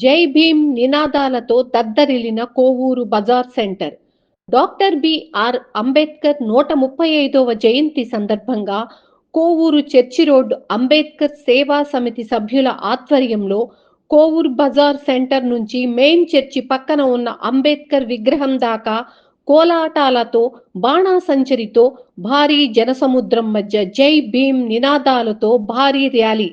జై భీమ్ నినాదాలతో దద్దరిల్లిన Kovur Bazar centre. Doctor B R Ambedkar నూట ముప్పై ఐదవ జయంతి సందర్భంగా కోవూరు చర్చి రోడ్ అంబేద్కర్ సేవా సమితి సభ్యుల ఆధ్వర్యంలో కోవూరు బజార్ సెంటర్ నుంచి మెయిన్ చర్చి పక్కన ఉన్న అంబేద్కర్ విగ్రహం దాకా కోలాటాలతో బాణాసంచరితో భారీ జనసముద్రం మధ్య జై భీమ్ నినాదాలతో భారీ ర్యాలీ.